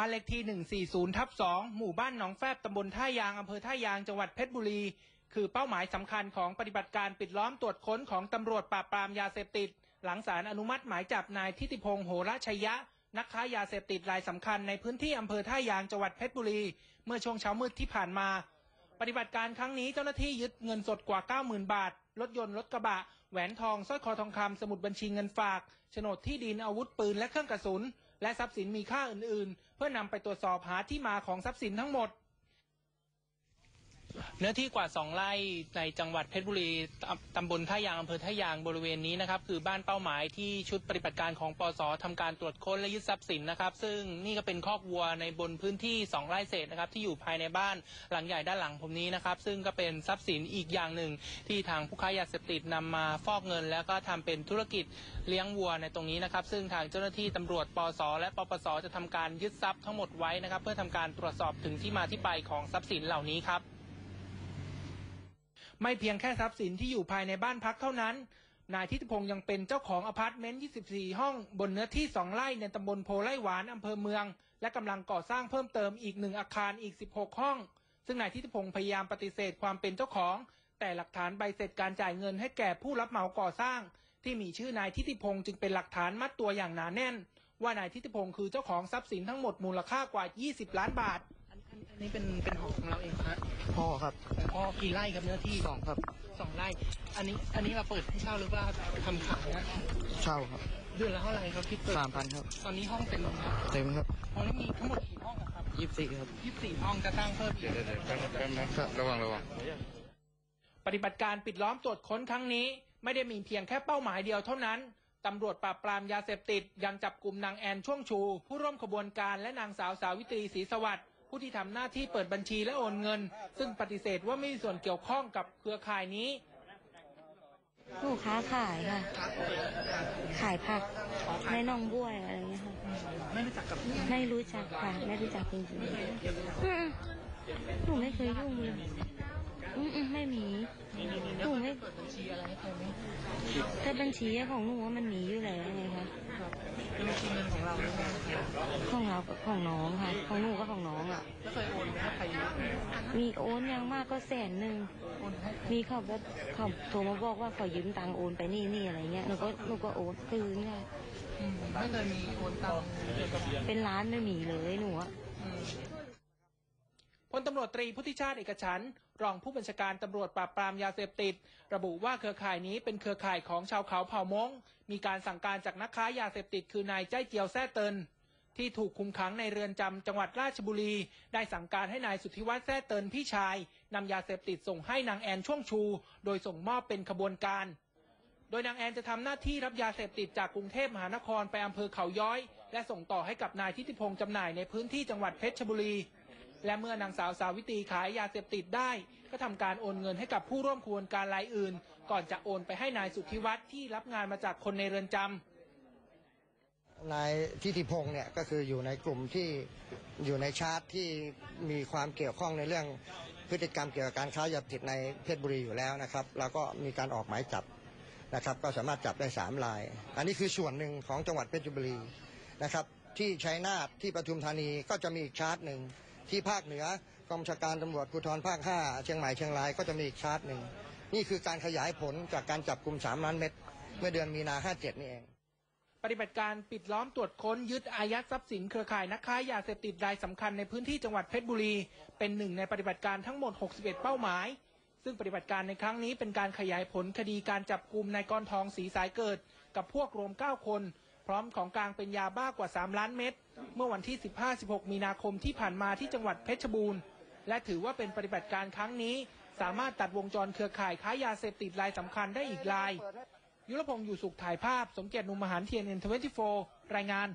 บ้านเลขที่ 140ทับ2หมู่บ้านหนองแฟบตำบลท่ายางอำเภอท่ายางจังหวัดเพชรบุรี คือเป้าหมายสำคัญของปฏิบัติการปิดล้อมตรวจค้นของตำรวจปราบปรามยาเสพติด หลังศาลอนุมัติหมายจับนายทิติพงษ์โหระชัยยะ นักค้ายาเสพติดรายสำคัญในพื้นที่อำเภอท่ายางจังหวัดเพชรบุรี เมื่อช่วงเช้ามืดที่ผ่านมา ปฏิบัติการครั้งนี้เจ้าหน้าที่ยึดเงินสดกว่า 90,000 บาทรถยนต์รถกระบะ แหวนทองสร้อยคอทองคำสมุดบัญชีเงินฝากโฉนดที่ดินอาวุธปืนและเครื่องกระสุน และทรัพย์สินมีค่าอื่นๆ เพื่อนำไปตรวจสอบหาที่มาของทรัพย์สินทั้งหมด เนื้อที่กว่า 2 ไร่ในจังหวัดเพชรบุรีตำบลท่ายางอำเภอท่ายางบริเวณนี้นะครับคือบ้านเป้าหมายที่ชุดปฏิบัติการของปสทำการตรวจค้นและยึดทรัพย์สินนะครับ ซึ่งนี่ก็เป็นคอกวัวในบนพื้นที่ 2 ไร่เศษนะครับที่อยู่ภายในบ้านหลังใหญ่ด้านหลังผมนี้นะครับ ซึ่งก็เป็นทรัพย์สินอีกอย่างหนึ่ง ที่ทางผู้ค้ายาเสพติดนำมาฟอกเงิน แล้วก็ทำเป็นธุรกิจเลี้ยงวัวในตรงนี้นะครับ ซึ่งทางเจ้าหน้าที่ตำรวจปสและปปสจะทำการยึดทรัพย์ทั้งหมดไว้นะครับ เพื่อทำการตรวจสอบถึงที่มาที่ไปของทรัพย์สินเหล่านี้ครับ ไม่เพียงแค่ทรัพย์สินที่อยู่ภายในบ้านพักเท่านั้น นายทิติพงศ์ยังเป็นเจ้าของอพาร์ตเมนต์ 24 ห้อง บนเนื้อที่ 2 ไร่ในตำบลโพไร่หวานอำเภอเมือง และกำลังก่อสร้างเพิ่มเติมอีกหนึ่งอาคารอีก 16 ห้อง ซึ่งนายทิติพงศ์พยายามปฏิเสธความเป็นเจ้าของ แต่หลักฐานใบเสร็จการจ่ายเงินให้แก่ผู้รับเหมาก่อสร้าง ที่มีชื่อนายทิติพงศ์จึงเป็นหลักฐานมัดตัวอย่างหนาแน่น ว่านายทิติพงศ์คือเจ้าของทรัพย์สินทั้งหมดมูลค่ากว่า 20 ล้านบาท นนี้เป็นเป็นหอของเราเองฮะพ่อครับอ๋อกี่ไร่ครับเนื้อที่สองครับสองไร่ อันนี้อันนี้เราเปิดให้เช่าหรือว่าทำขายนะเช่าครับเดือนละเท่าไหร่ครับที่เปิดสามพันครับ ตอนนี้ห้องเต็มแล้วครับเต็มครับห้องนี้มีทั้งหมดกี่ห้องอะครับยี่สิบสี่ครับยี่สิบสี่ห้องจะสร้างเพิ่มอีกระวังระวังปฏิบัติการปิดล้อมตรวจค้นครั้งนี้ ไม่ได้มีเพียงแค่เป้าหมายเดียวเท่านั้นตำรวจปราบปรามยาเสพติดยังจับกลุ่มนางแอนช่วงชู ผู้ร่วมขบวนการและนางสาวสาวิตรีศรีสวัสดิ์ ผู้ที่ทำหน้าที่เปิดบัญชีและโอนเงิน ซึ่งปฏิเสธว่าไม่มีส่วนเกี่ยวข้องกับเครือข่ายนี้หนูค้าขายค่ะ ขายผักในหนองบัวอะไรเงี้ยค่ะ ไม่รู้จักกับไม่รู้จักค่ะ ไม่รู้จักจริงๆอืมหนูไม่เคยยุ่งเลยอืมอืมไม่มีหนูไม่เปิดบัญชีอะไรให้ใครไหมแต่บัญชีของหนูว่ามันมีอยู่แล้วไงคะเป็น บัญชีเงินของเราหรือเปล่าของเรากับของน้องค่ะของหนูกับของน้องอะ แล้วเคยโอนไปให้ใครอยู่มีโอนอยังมากก็แสนหนึ่ง โอนให้มีเขาแบบเขาโทรมาบอกว่าขอยืมตังค์โอนไปนี่นี่อะไรเงี้ยหนูก็หนูก็โอนคืนค่ะ อืมไม่เคยมีโอนตังค์เกี่ยวกับ เป็นล้านไม่มีเลยหนูอะพ ลตำรวจตรีพุทธิชาติเอกฉันรองผู้บัญชาการตำรวจปราบปรามยาเสพติด ระบุว่าเครือข่ายนี้เป็นเครือข่ายของชาวเขาเผ่ามงมีการสั่งการจากนักค้ายาเสพติดคือนายใจเจียวแซ่เตินที่ถูกคุมขังในเรือนจำจังหวัดราชบุรี ได้สั่งการให้นายสุทธิวัฒน์แซ่เตินพี่ชายนำยาเสพติดส่งให้นางแอนช่วงชู โดยส่งมอบเป็นขบวนการ โดยนางแอนจะทำหน้าที่รับยาเสพติดจากกรุงเทพมหานครไปอำเภอเขาย้อย และส่งต่อให้กับนายทิติพงษ์จำหน่ายในพื้นที่จังหวัดเพชรบุรี และเมื่อนางสาวสาวิตรีขายยาเสพติดได้ ก็ทำการโอนเงินให้กับผู้ร่วมขบวนการรายอื่น ก่อนจะโอนไปให้นายสุทธิวัฒน์ที่รับงานมาจากคนในเรือนจำนายทิติพงศ์เนี่ยก็คืออยู่ในกลุ่มที่อยู่ในชาร์ตที่มีความเกี่ยวข้องในเรื่องพฤติกรรมเกี่ยวกับการค้ายาเสพติดในเพชรบุรีอยู่แล้วนะครับ แล้วก็มีการออกหมายจับนะครับ ก็สามารถจับได้สามราย อันนี้คือส่วนหนึ่งของจังหวัดเพชรบุรีนะครับ ที่ชัยนาทที่ปทุมธานีก็จะมีอีกชาร์ตหนึ่ง ที่ภาคเหนือกองชาการตำรวจภูธรภาค 5 เชียงใหม่เชียงรายก็จะมีอีกชาร์ตหนึ่งนี่คือการขยายผลจากการจับกลุ่ม3ล้านเม็ดเมื่อเดือนมีนา 57 นี่เอง ปฏิบัติการปิดล้อมตรวจค้นยึดอายัดทรัพย์สินเครือข่ายนักค้ายาเสพติดรายสำคัญในพื้นที่จังหวัดเพชรบุรี เป็นหนึ่งในปฏิบัติการทั้งหมด 61 เป้าหมาย ซึ่งปฏิบัติการในครั้งนี้เป็นการขยายผลคดีการจับกลุ่มนายกรทองสีสายเกิด กับพวกรวม 9 คน พร้อมของกลางเป็นยาบ้ากว่า 3 ล้านเม็ดเมื่อวันที่ 15-16 มีนาคมที่ผ่านมาที่จังหวัดเพชรบูรณ์ และถือว่าเป็นปฏิบัติการครั้งนี้ สามารถตัดวงจรเครือข่ายค้ายาเสพติดรายสำคัญได้อีกราย ยุรพงศ์อยู่สุขถ่ายภาพ สมเกียรตินุมมหารเทียนเอ็นทเวนตี้โฟรายงาน